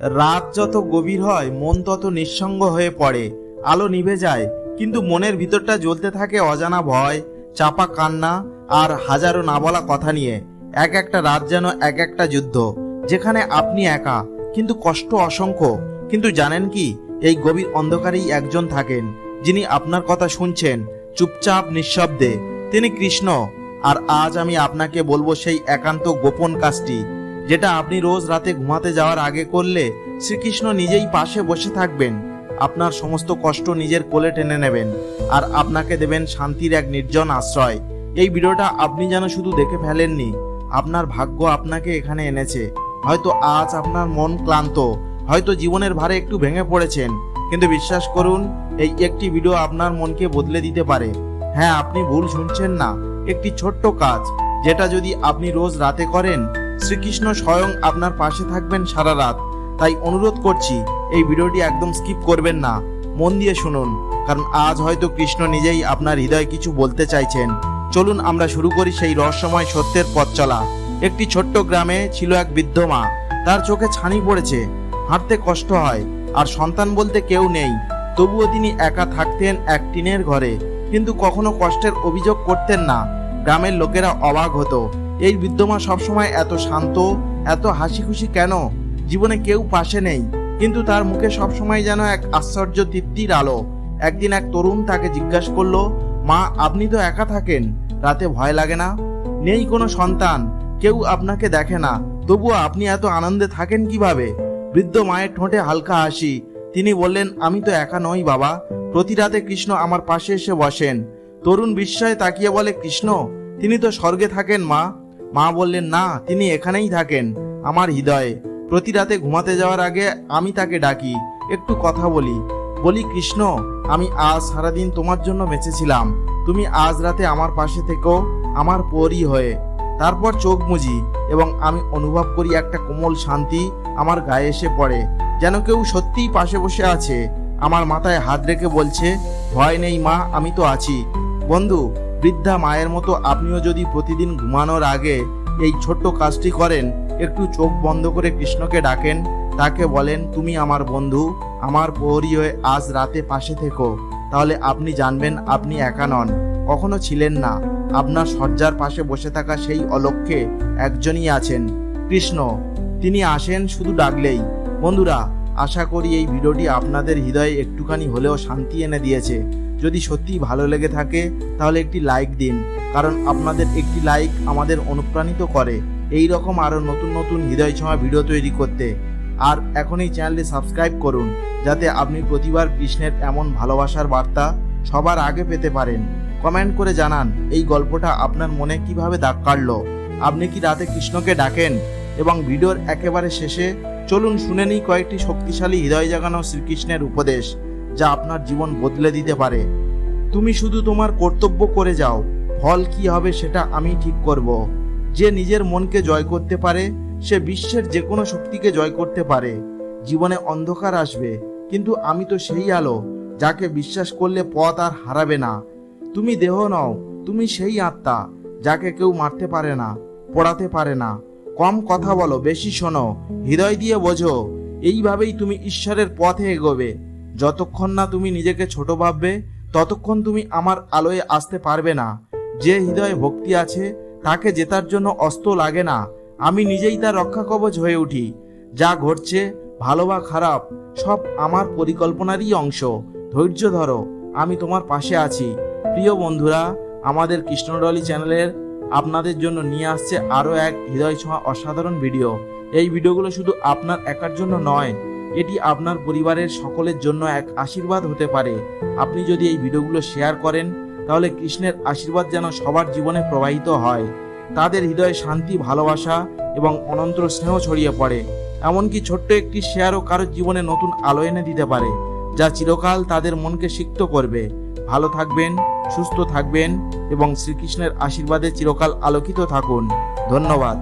রাত যত গভীর হয়, মন তত নিঃসঙ্গ হয়ে পড়ে। আলো নিভে যায়, কিন্তু মনের ভিতরটা জ্বলতে থাকে অজানা ভয়, চাপা কান্না আর হাজারো না বলা কথা নিয়ে। এক একটা রাত যেন এক একটা যুদ্ধ, যেখানে আপনি একা, কিন্তু কষ্ট অসংখ্য। কিন্তু জানেন কি, এই গভীর অন্ধকারেই একজন থাকেন, যিনি আপনার কথা শুনছেন, চুপচাপ নিঃশব্দে। তিনি কৃষ্ণ, আর আজ আমি আপনাকে বলব সেই একান্ত গোপন কাজটি। যেটা আপনি রোজ রাতে ঘুমাতে যাওয়ার আগে করলে শ্রীকৃষ্ণ নিজেই পাশে বসে থাকবেন। আপনার সমস্ত কষ্ট নিজের কোলে টেনে নেবেন আর আপনাকে দেবেন শান্তির এক নির্জন আশ্রয়। এই ভিডিওটা আপনি যেন শুধু দেখে ফেলেননি, আপনার ভাগ্য আপনাকে এখানে এনেছে। হয়তো আজ আপনার মন ক্লান্ত, হয়তো জীবনের ভারে একটু ভেঙে পড়েছেন, কিন্তু বিশ্বাস করুন, এই একটি ভিডিও আপনার মনকে বদলে দিতে পারে। হ্যাঁ আপনি ভুল শুনছেন না, একটি ছোট্ট কাজ, যেটা যদি আপনি রোজ রাতে করেন শ্রীকৃষ্ণ স্বয়ং আপনার পাশে থাকবেন সারা রাত। তাই অনুরোধ করছি, এই ভিডিওটি একদম স্কিপ করবেন না। মন দিয়ে শুনুন, কারণ আজ হয়তো কৃষ্ণ নিজেই আপনার হৃদয়ে কিছু বলতে চাইছেন। চলুন আমরা শুরু করি সেই রহস্যময় সত্যের পথ চলা। একটি ছোট্ট গ্রামে ছিল এক বৃদ্ধ মা। তার চোখে ছানি পড়েছে। হাঁটতে কষ্ট হয়, আর সন্তান বলতে কেউ নেই। তবুও তিনি একা থাকতেন এক টিনের ঘরে। কিন্তু কখনো কষ্টের অভিযোগ করতেন না। গ্রামের লোকেরা অবাক হতো। এই বৃদ্ধমা সবসময় এত শান্ত, এত হাসি খুশি কেন? জীবনে কেউ পাশে নেই, কিন্তু তার মুখে সবসময় যেন এক আশ্চর্য তৃপ্তির আলো। একদিন এক তরুণ তাকে জিজ্ঞাসা করল, মা, আপনি তো একা থাকেন, রাতে ভয় লাগে না? নেই কোনো সন্তান, কেউ আপনাকে দেখে না, তবুও আপনি এত আনন্দে থাকেন কীভাবে? বৃদ্ধ মায়ের ঠোঁটে হালকা হাসি। তিনি বললেন, আমি তো একা নই বাবা, প্রতি রাতে কৃষ্ণ আমার পাশে এসে বসেন। তরুণ বিস্ময়ে তাকিয়ে বলে, কৃষ্ণ, তিনি তো স্বর্গে থাকেন মা মা বললেন, না, তিনি এখানেই থাকেন, আমার হৃদয়ে। প্রতি রাতে ঘুমাতে যাওয়ার আগে আমি তাকে ডাকি, একটু কথা বলি। বলি, কৃষ্ণ, আমি আজ সারাদিন তোমার জন্য বেঁচেছিলাম। তুমি আজ রাতে আমার পাশে থেকেও আমার পরই হয়ে। তারপর চোখ মুজি এবং আমি অনুভব করি একটা কোমল শান্তি আমার গায়ে এসে পড়ে, যেন কেউ সত্যিই পাশে বসে আছে। আমার মাথায় হাত রেখে বলছে, ভয় নেই মা, আমি তো আছি। বন্ধু বৃদ্ধা মায়ের মতো আপনিও যদি প্রতিদিন ঘুমানোর আগে এই ছোট্ট কাজটি করেন, একটু চোখ বন্ধ করে কৃষ্ণকে ডাকেন, তাকে বলেন, তুমি আমার বন্ধু, আমার প্রহরী হয়ে আজ রাতে পাশে থেকো। তাহলে আপনি জানবেন, আপনি একা নন, কখনো ছিলেন না। আপনার শয্যার পাশে বসে থাকা সেই অলক্ষ্যে একজনই আছেন, কৃষ্ণ। তিনি আসেন শুধু ডাকলেই। বন্ধুরা আশা করি এই ভিডিওটি আপনাদের হৃদয়ে একটুখানি হলেও শান্তি এনে দিয়েছে। যদি সত্যি ভালো লেগে থাকে, তাহলে একটি লাইক দিন, কারণ আপনাদের একটি লাইক আমাদের অনুপ্রাণিত করে। এই রকম আরও নতুন নতুন হৃদয় ছোঁয়া ভিডিও তৈরি করতে। আর এখন এই চ্যানেলটি সাবস্ক্রাইব করুন, যাতে আপনি প্রতিবার কৃষ্ণের এমন ভালোবাসার বার্তা সবার আগে পেতে পারেন। কমেন্ট করে জানান, এই গল্পটা আপনার মনে কীভাবে দাগ কাটলো? আপনি কি রাতে কৃষ্ণকে ডাকেন এবং ভিডিওর একেবারে শেষে চলুন শুনে নিই কয়েকটি শক্তিশালী হৃদয় জাগানো শ্রীকৃষ্ণের উপদেশ, যা আপনার জীবন বদলে দিতে পারে। তুমি শুধু তোমার কর্তব্য করে যাও, ফল কি হবে সেটা আমি ঠিক করব। যে নিজের মনকে জয় করতে পারে, সে বিশ্বের যে কোনো শক্তিকে জয় করতে পারে। জীবনে অন্ধকার আসবে, কিন্তু আমি তো সেই আলো, যাকে বিশ্বাস করলে পথ আর হারাবে না। তুমি দেহ নও, তুমি সেই আত্মা, যাকে কেউ মারতে পারে না, পড়াতে পারে না। কম কথা বলো, বেশি শোনো, হৃদয় দিয়ে বোঝো, এইভাবেই তুমি ঈশ্বরের পথে এগোবে। যতক্ষণ না তুমি নিজেকে ছোট ভাববে, ততক্ষণ তুমি আমার আলোয় আসতে পারবে না। যে হৃদয়ে ভক্তি আছে, তাকে জেতার জন্য অস্ত্র লাগে না। আমি নিজেই তার রক্ষা কবচ হয়ে উঠি। যা ঘটছে, ভালো বা খারাপ, সব আমার পরিকল্পনারই অংশ। ধৈর্য ধরো, আমি তোমার পাশে আছি। প্রিয় বন্ধুরা, আমাদের কৃষ্ণডলি চ্যানেলের আপনাদের জন্য নিয়ে আসছে আরও এক হৃদয় ছোঁয়া অসাধারণ ভিডিও। এই ভিডিওগুলো শুধু আপনার একার জন্য নয়, এটি আপনার পরিবারের সকলের জন্য এক আশীর্বাদ হতে পারে। আপনি যদি এই ভিডিওগুলো শেয়ার করেন, তাহলে কৃষ্ণের আশীর্বাদ যেন সবার জীবনে প্রবাহিত হয়। তাদের হৃদয়ে শান্তি, ভালোবাসা এবং অনন্ত স্নেহ ছড়িয়ে পড়ে। এমনকি ছোট্ট একটি শেয়ারও কারোর জীবনে নতুন আলো এনে দিতে পারে, যা চিরকাল তাদের মনকে সিক্ত করবে। ভালো থাকবেন সুস্থ থাকবেন এবং শ্রীকৃষ্ণের আশীর্বাদে চিরকাল আলোকিত থাকুন। ধন্যবাদ।